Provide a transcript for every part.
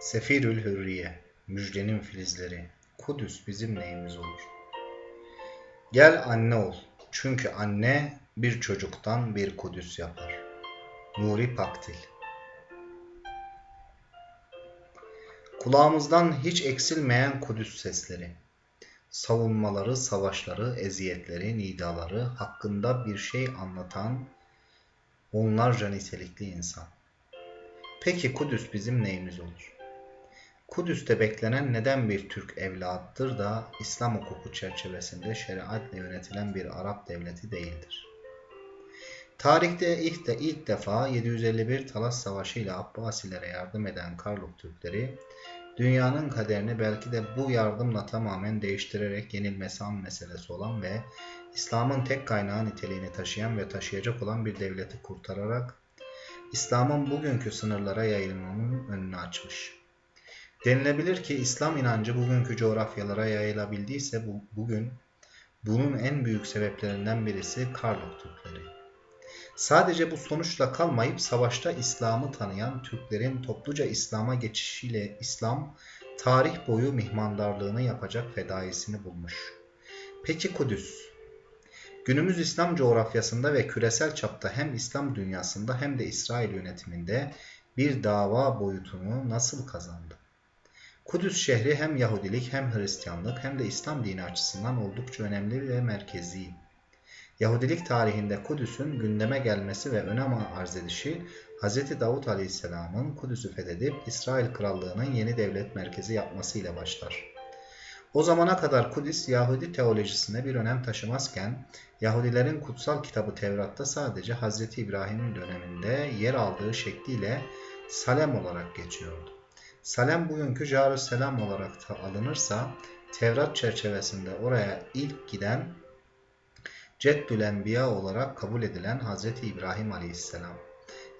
Sefirül Hürriye, müjdenin filizleri, Kudüs bizim neyimiz olur? Gel anne ol, çünkü anne bir çocuktan bir Kudüs yapar. Nuri Pakdil Kulağımızdan hiç eksilmeyen Kudüs sesleri, savunmaları, savaşları, eziyetleri, nidaları hakkında bir şey anlatan onlarca nitelikli insan. Peki Kudüs bizim neyimiz olur? Kudüs'te beklenen neden bir Türk evladıdır da İslam hukuku çerçevesinde şeriatle yönetilen bir Arap devleti değildir. Tarihte ilk, de, ilk defa 751 Talas Savaşı ile Abbasilere yardım eden Karluk Türkleri, dünyanın kaderini belki de bu yardımla tamamen değiştirerek yenilmesi an meselesi olan ve İslam'ın tek kaynağı niteliğini taşıyan ve taşıyacak olan bir devleti kurtararak İslam'ın bugünkü sınırlara yayılmanın önünü açmış. Denilebilir ki İslam inancı bugünkü coğrafyalara yayılabildiyse bu, bugün bunun en büyük sebeplerinden birisi Karluk Türkleri. Sadece bu sonuçla kalmayıp savaşta İslam'ı tanıyan Türklerin topluca İslam'a geçişiyle İslam tarih boyu mihmandarlığını yapacak fedaisini bulmuş. Peki Kudüs? Günümüz İslam coğrafyasında ve küresel çapta hem İslam dünyasında hem de İsrail yönetiminde bir dava boyutunu nasıl kazandı? Kudüs şehri hem Yahudilik hem Hristiyanlık hem de İslam dini açısından oldukça önemli ve merkezi. Yahudilik tarihinde Kudüs'ün gündeme gelmesi ve önem arz edişi Hz. Davut Aleyhisselam'ın Kudüs'ü fethedip İsrail Krallığı'nın yeni devlet merkezi yapmasıyla başlar. O zamana kadar Kudüs Yahudi teolojisine bir önem taşımazken Yahudilerin kutsal kitabı Tevrat'ta sadece Hz. İbrahim'in döneminde yer aldığı şekliyle Salem olarak geçiyordu. Salem bugünkü Jerusalem olarak da alınırsa Tevrat çerçevesinde oraya ilk giden Ceddül Enbiya olarak kabul edilen Hz. İbrahim Aleyhisselam.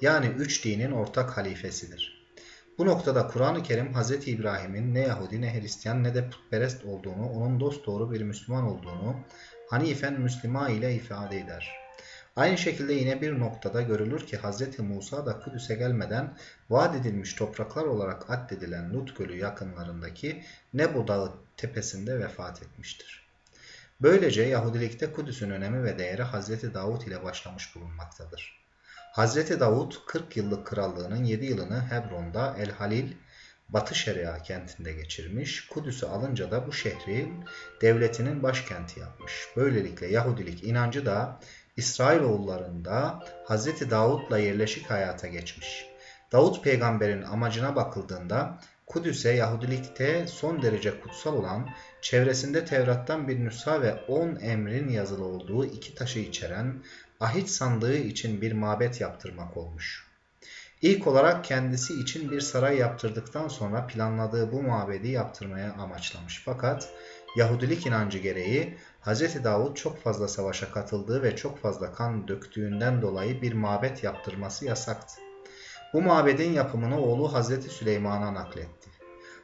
Yani üç dinin ortak halifesidir. Bu noktada Kur'an-ı Kerim Hz. İbrahim'in ne Yahudi ne Hristiyan ne de putperest olduğunu, onun dosdoğru bir Müslüman olduğunu Hanifen Müslüma ile ifade eder. Aynı şekilde yine bir noktada görülür ki Hz. Musa da Kudüs'e gelmeden vaat edilmiş topraklar olarak addedilen Lut Gölü yakınlarındaki Nebo Dağı tepesinde vefat etmiştir. Böylece Yahudilikte Kudüs'ün önemi ve değeri Hz. Davut ile başlamış bulunmaktadır. Hz. Davut 40 yıllık krallığının 7 yılını Hebron'da El Halil, Batı Şeria kentinde geçirmiş, Kudüs'ü alınca da bu şehrin devletinin başkenti yapmış. Böylelikle Yahudilik inancı da İsrailoğullarında Hz. Davut'la yerleşik hayata geçmiş. Davut peygamberin amacına bakıldığında Kudüs'e Yahudilikte son derece kutsal olan, çevresinde Tevrat'tan bir nüsha ve on emrin yazılı olduğu iki taşı içeren ahit sandığı için bir mabet yaptırmak olmuş. İlk olarak kendisi için bir saray yaptırdıktan sonra planladığı bu mabedi yaptırmaya amaçlamış. Fakat Yahudilik inancı gereği Hz. Davud çok fazla savaşa katıldığı ve çok fazla kan döktüğünden dolayı bir mabet yaptırması yasaktı. Bu mabedin yapımını oğlu Hz. Süleyman'a nakletti.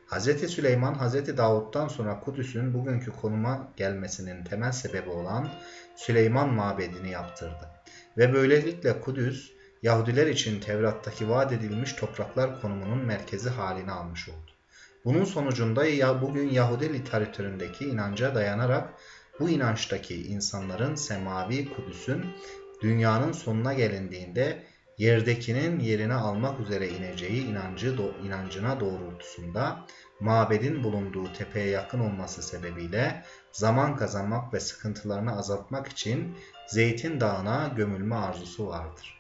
Hz. Süleyman, Hz. Davud'dan sonra Kudüs'ün bugünkü konuma gelmesinin temel sebebi olan Süleyman mabedini yaptırdı. Ve böylelikle Kudüs, Yahudiler için Tevrat'taki vaat edilmiş topraklar konumunun merkezi halini almış oldu. Bunun sonucunda ya bugün Yahudi literatüründeki inanca dayanarak bu inançtaki insanların semavi Kudüs'ün dünyanın sonuna gelindiğinde yerdekinin yerini almak üzere ineceği inancı inancına doğrultusunda mabedin bulunduğu tepeye yakın olması sebebiyle zaman kazanmak ve sıkıntılarını azaltmak için Zeytin Dağı'na gömülme arzusu vardır.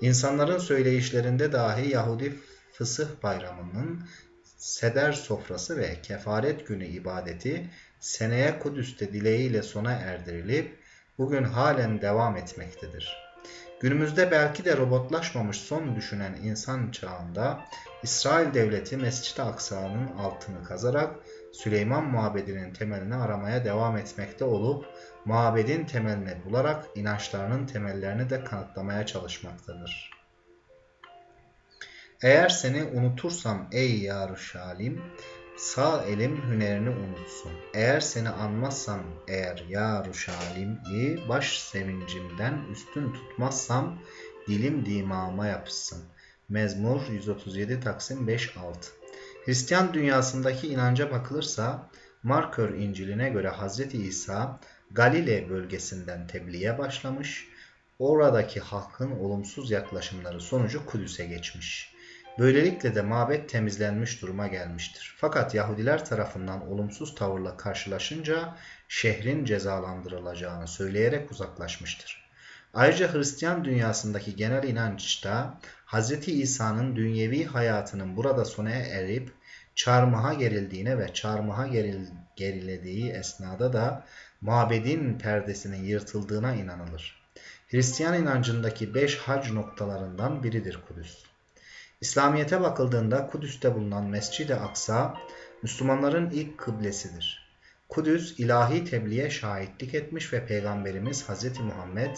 İnsanların söyleyişlerinde dahi Yahudi Fısıh Bayramı'nın seder sofrası ve kefaret günü ibadeti seneye Kudüs'te dileğiyle sona erdirilip bugün halen devam etmektedir. Günümüzde belki de robotlaşmamış son düşünen insan çağında İsrail devleti Mescid-i Aksa'nın altını kazarak Süleyman Mabedi'nin temelini aramaya devam etmekte olup mabedin temelini bularak inançlarının temellerini de kanıtlamaya çalışmaktadır. Eğer seni unutursam ey Yaruşalim, sağ elim hünerini unutsun. Eğer seni anmazsam eğer Yaruşalim'i baş sevincimden üstün tutmazsam dilim dimağıma yapışsın. Mezmur 137 Taksim 5-6 Hristiyan dünyasındaki inanca bakılırsa Markör İncil'ine göre Hz. İsa Galile bölgesinden tebliğe başlamış, oradaki halkın olumsuz yaklaşımları sonucu Kudüs'e geçmiş. Böylelikle de mabet temizlenmiş duruma gelmiştir. Fakat Yahudiler tarafından olumsuz tavırla karşılaşınca şehrin cezalandırılacağını söyleyerek uzaklaşmıştır. Ayrıca Hristiyan dünyasındaki genel inançta Hz. İsa'nın dünyevi hayatının burada sona erip çarmıha gerildiğine ve çarmıha geril, gerilediği esnada da mabedin perdesinin yırtıldığına inanılır. Hristiyan inancındaki beş hac noktalarından biridir Kudüs. İslamiyet'e bakıldığında Kudüs'te bulunan Mescid-i Aksa, Müslümanların ilk kıblesidir. Kudüs ilahi tebliğe şahitlik etmiş ve Peygamberimiz Hz. Muhammed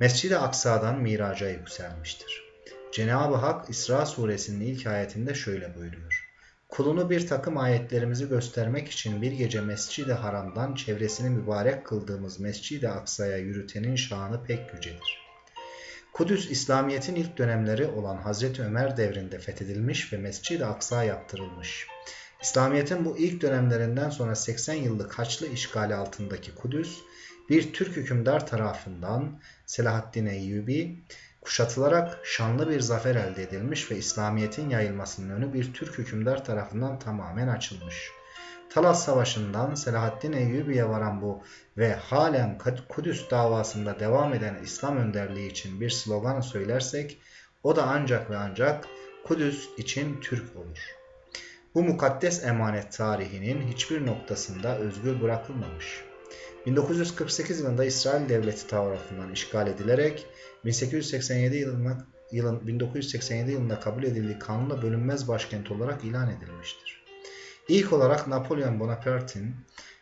Mescid-i Aksa'dan miraca yükselmiştir. Cenab-ı Hak İsra suresinin ilk ayetinde şöyle buyuruyor. Kulunu bir takım ayetlerimizi göstermek için bir gece Mescid-i Haram'dan çevresini mübarek kıldığımız Mescid-i Aksa'ya yürütenin şanı pek yücedir. Kudüs, İslamiyet'in ilk dönemleri olan Hazreti Ömer devrinde fethedilmiş ve Mescid-i Aksa yaptırılmış. İslamiyet'in bu ilk dönemlerinden sonra 80 yıllık Haçlı işgali altındaki Kudüs, bir Türk hükümdar tarafından Selahaddin Eyyubi kuşatılarak şanlı bir zafer elde edilmiş ve İslamiyet'in yayılmasının önü bir Türk hükümdar tarafından tamamen açılmış. Talas Savaşı'ndan Selahaddin Eyyubi'ye varan bu ve halen Kudüs davasında devam eden İslam önderliği için bir slogan söylersek o da ancak ve ancak Kudüs için Türk olur. Bu mukaddes emanet tarihinin hiçbir noktasında özgür bırakılmamış. 1948 yılında İsrail Devleti tarafından işgal edilerek 1887 yılında, yılın 1987 yılında kabul edildiği kanunla bölünmez başkent olarak ilan edilmiştir. İlk olarak Napolyon Bonaparte'in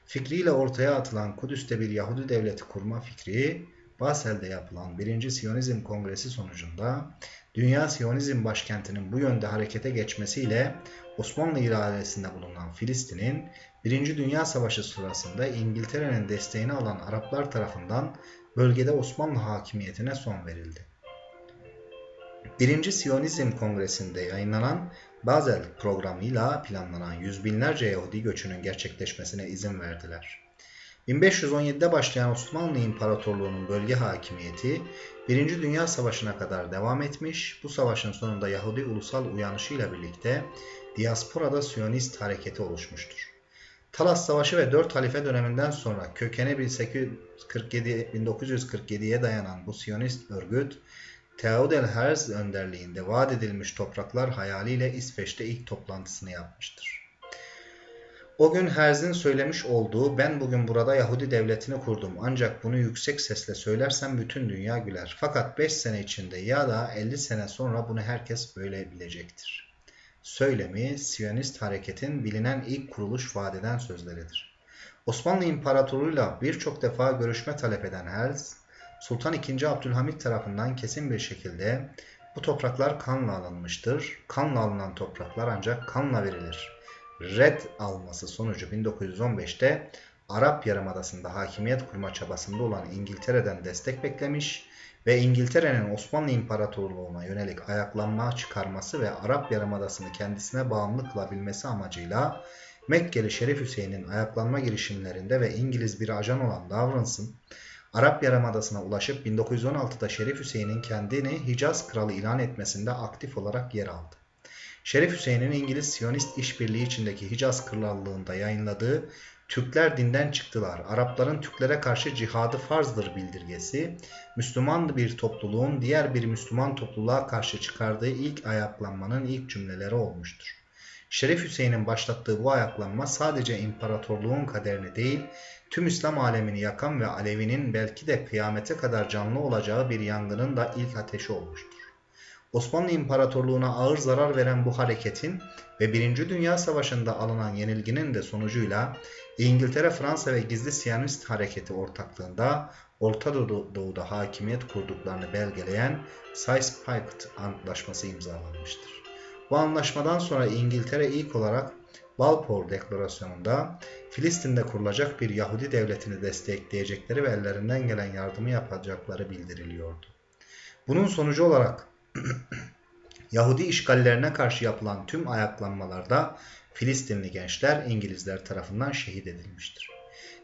fikriyle ortaya atılan Kudüs'te bir Yahudi devleti kurma fikri Basel'de yapılan 1. Siyonizm Kongresi sonucunda Dünya Siyonizm başkentinin bu yönde harekete geçmesiyle Osmanlı iradesinde bulunan Filistin'in Birinci Dünya Savaşı sırasında İngiltere'nin desteğini alan Araplar tarafından bölgede Osmanlı hakimiyetine son verildi. Birinci Siyonizm Kongresi'nde yayınlanan Basel programıyla planlanan yüz binlerce Yahudi göçünün gerçekleşmesine izin verdiler. 1517'de başlayan Osmanlı İmparatorluğu'nun bölge hakimiyeti Birinci Dünya Savaşı'na kadar devam etmiş, bu savaşın sonunda Yahudi ulusal uyanışıyla birlikte diasporada Siyonist hareketi oluşmuştur. Talas Savaşı ve Dört Halife döneminden sonra kökeni 1947'ye dayanan bu Siyonist örgüt, Theodor Herz önderliğinde vaat edilmiş topraklar hayaliyle İsveç'te ilk toplantısını yapmıştır. O gün Herz'in söylemiş olduğu ben bugün burada Yahudi devletini kurdum ancak bunu yüksek sesle söylersem bütün dünya güler. Fakat 5 sene içinde ya da 50 sene sonra bunu herkes böyle bilecektir söylemi Siyonist hareketin bilinen ilk kuruluş vadeden sözleridir. Osmanlı İmparatorluğu'yla birçok defa görüşme talep eden Herz, Sultan II. Abdülhamit tarafından kesin bir şekilde bu topraklar kanla alınmıştır. Kanla alınan topraklar ancak kanla verilir. Red alması sonucu 1915'te Arap Yarımadası'nda hakimiyet kurma çabasında olan İngiltere'den destek beklemiş ve İngiltere'nin Osmanlı İmparatorluğu'na yönelik ayaklanma çıkarması ve Arap Yarımadası'nı kendisine bağımlı kılabilmesi amacıyla Mekkeli Şerif Hüseyin'in ayaklanma girişimlerinde ve İngiliz bir ajan olan Davrance'ın Arap Yarımadası'na ulaşıp 1916'da Şerif Hüseyin'in kendini Hicaz kralı ilan etmesinde aktif olarak yer aldı. Şerif Hüseyin'in İngiliz Siyonist işbirliği içindeki Hicaz krallığında yayınladığı Türkler dinden çıktılar. Arapların Türklere karşı cihadı farzdır bildirgesi, Müslüman bir topluluğun diğer bir Müslüman topluluğa karşı çıkardığı ilk ayaklanmanın ilk cümleleri olmuştur. Şerif Hüseyin'in başlattığı bu ayaklanma sadece imparatorluğun kaderini değil, tüm İslam alemini yakan ve Alevi'nin belki de kıyamete kadar canlı olacağı bir yangının da ilk ateşi olmuştur. Osmanlı İmparatorluğu'na ağır zarar veren bu hareketin ve Birinci Dünya Savaşı'nda alınan yenilginin de sonucuyla İngiltere, Fransa ve gizli Siyonist hareketi ortaklığında Orta Doğu'da hakimiyet kurduklarını belgeleyen Sykes-Picot Antlaşması imzalanmıştır. Bu anlaşmadan sonra İngiltere ilk olarak Balfour Deklarasyonu'nda Filistin'de kurulacak bir Yahudi devletini destekleyecekleri ve ellerinden gelen yardımı yapacakları bildiriliyordu. Bunun sonucu olarak Yahudi işgallerine karşı yapılan tüm ayaklanmalarda Filistinli gençler İngilizler tarafından şehit edilmiştir.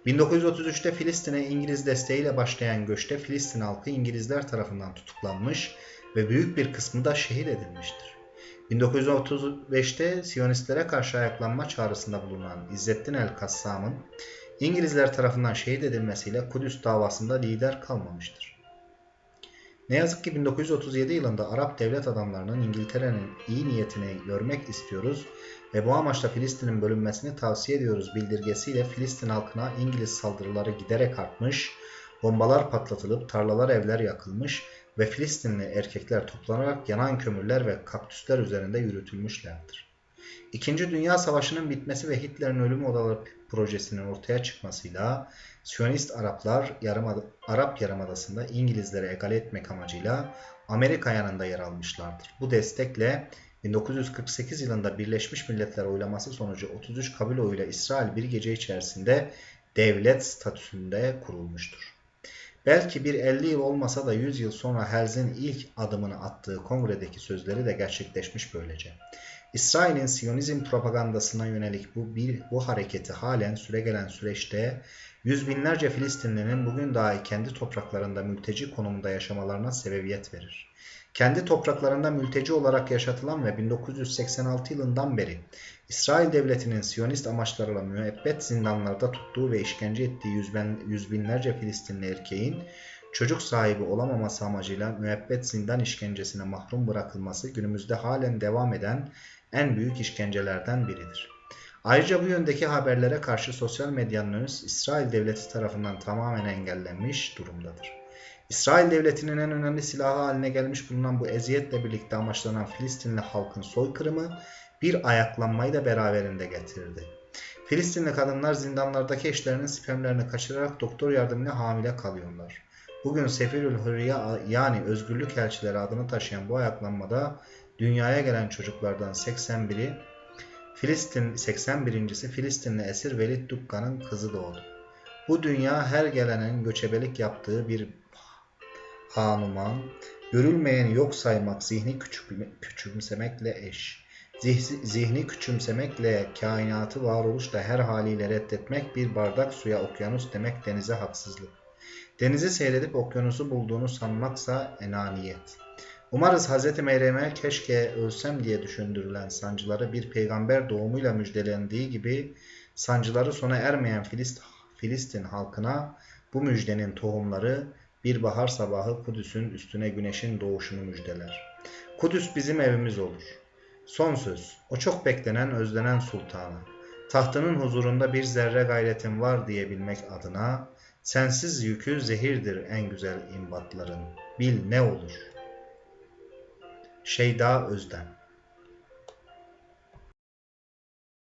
1933'te Filistin'e İngiliz desteğiyle başlayan göçte Filistin halkı İngilizler tarafından tutuklanmış ve büyük bir kısmı da şehit edilmiştir. 1935'te Siyonistlere karşı ayaklanma çağrısında bulunan İzzettin el-Kassam'ın İngilizler tarafından şehit edilmesiyle Kudüs davasında lider kalmamıştır. Ne yazık ki 1937 yılında Arap devlet adamlarının İngiltere'nin iyi niyetini görmek istiyoruz ve bu amaçla Filistin'in bölünmesini tavsiye ediyoruz bildirgesiyle Filistin halkına İngiliz saldırıları giderek artmış, bombalar patlatılıp tarlalar evler yakılmış ve Filistinli erkekler toplanarak yanan kömürler ve kaktüsler üzerinde yürütülmüşlerdir. İkinci Dünya Savaşı'nın bitmesi ve Hitler'in ölüm odaları projesinin ortaya çıkmasıyla Siyonist Araplar Yarımada, Arap Yarımadası'nda İngilizlere egale etmek amacıyla Amerika yanında yer almışlardır. Bu destekle 1948 yılında Birleşmiş Milletler oylaması sonucu 33 kabul oyuyla İsrail bir gece içerisinde devlet statüsünde kurulmuştur. Belki bir 50 yıl olmasa da 100 yıl sonra Herzl'in ilk adımını attığı kongredeki sözleri de gerçekleşmiş böylece. İsrail'in Siyonizm propagandasına yönelik bu, bir, bu hareketi halen süregelen süreçte yüz binlerce Filistinlinin bugün dahi kendi topraklarında mülteci konumunda yaşamalarına sebebiyet verir. Kendi topraklarında mülteci olarak yaşatılan ve 1986 yılından beri İsrail Devleti'nin Siyonist amaçlarla müebbet zindanlarda tuttuğu ve işkence ettiği yüz, binlerce Filistinli erkeğin çocuk sahibi olamaması amacıyla müebbet zindan işkencesine mahrum bırakılması günümüzde halen devam eden en büyük işkencelerden biridir. Ayrıca bu yöndeki haberlere karşı sosyal medyanın İsrail Devleti tarafından tamamen engellenmiş durumdadır. İsrail Devleti'nin en önemli silahı haline gelmiş bulunan bu eziyetle birlikte amaçlanan Filistinli halkın soykırımı bir ayaklanmayı da beraberinde getirdi. Filistinli kadınlar zindanlardaki eşlerinin spermlerini kaçırarak doktor yardımıyla hamile kalıyorlar. Bugün Sefirül Hürriye yani özgürlük elçileri adını taşıyan bu ayaklanmada dünyaya gelen çocuklardan 81'i Filistin 81.si Filistinli esir Velid Dukka'nın kızı doğdu. Bu dünya her gelenin göçebelik yaptığı bir hanuman, görülmeyeni yok saymak, zihni küçümsemekle eş. Zihni küçümsemekle kainatı varoluşla her haliyle reddetmek bir bardak suya okyanus demek denize haksızlık. Denizi seyredip okyanusu bulduğunu sanmaksa enaniyet. Umarız Hz. Meryem'e keşke ölsem diye düşündürülen sancıları bir peygamber doğumuyla müjdelendiği gibi sancıları sona ermeyen Filist, Filistin halkına bu müjdenin tohumları bir bahar sabahı Kudüs'ün üstüne güneşin doğuşunu müjdeler. Kudüs bizim evimiz olur. Son söz, o çok beklenen, özlenen sultanı. Tahtının huzurunda bir zerre gayretin var diyebilmek adına, sensiz yükü zehirdir en güzel imbatların. Bil ne olur. Şeyda Özden